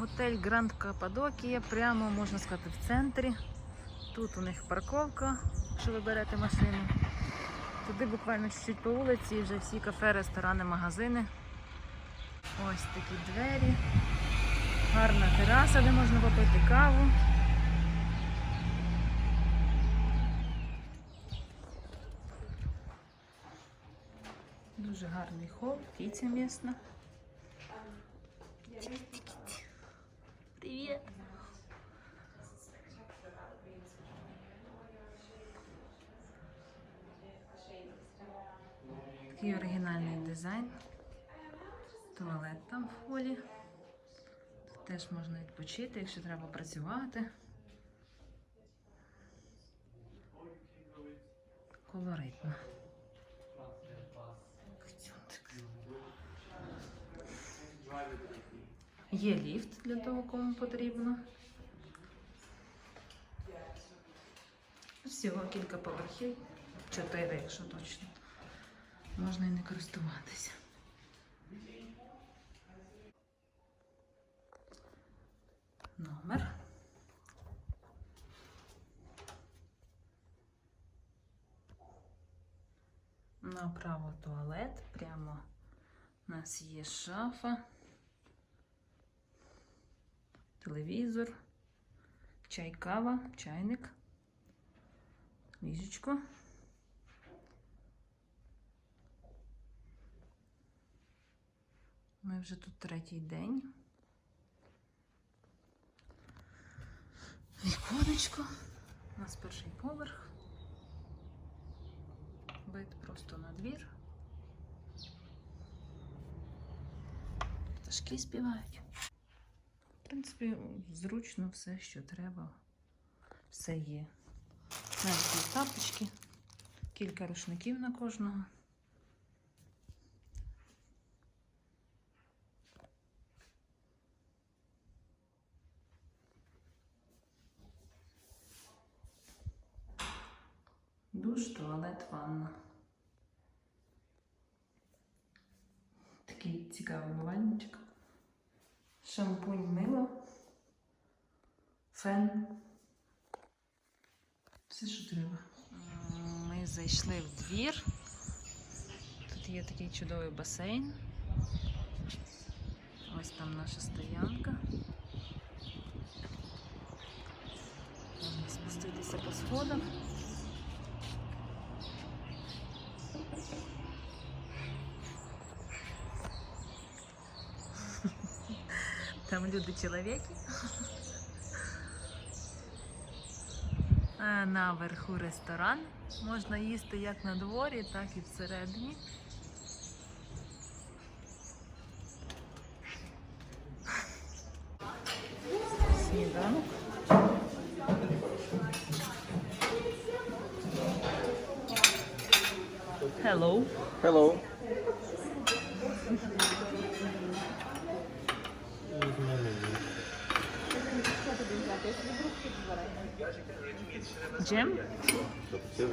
Готель Гранд Каппадокія, прямо можна сказати в центрі. Тут у них парковка, якщо ви берете машину. Туди буквально чуть-чуть по вулиці вже всі кафе, ресторани, магазини. Ось такі двері. Гарна тераса, де можна попити каву. Дуже гарний хол, кіця місна. Привіт! Такий оригінальний дизайн. Туалет там в холі. Тут теж можна відпочити, якщо треба працювати. Колоритно. Є ліфт для того, кому потрібно. Всього кілька поверхів, чотири, якщо точно. Можна і не користуватися. Номер. Направо туалет. Прямо у нас є шафа, телевізор, чай, кава, чайник, ліжечко. Ми вже тут третій день. Віконечко. У нас перший поверх. Вид просто на двір. Пташки співають. Принципі, зручно все, що треба. Все є. Навіть є тапочки, кілька рушників на кожного. Душ, туалет, ванна. Такий цікавий умивальничок. Шампунь мило. Фен. Все, що треба. Ми зайшли в двір. Тут є такий чудовий басейн. Ось там наша стоянка. Можна спуститися по сходах. Там люди чоловіки. А Наверху ресторан. Можна їсти як на дворі, так і всередині. Сніданок. Hello. Hello. Cem? Cem.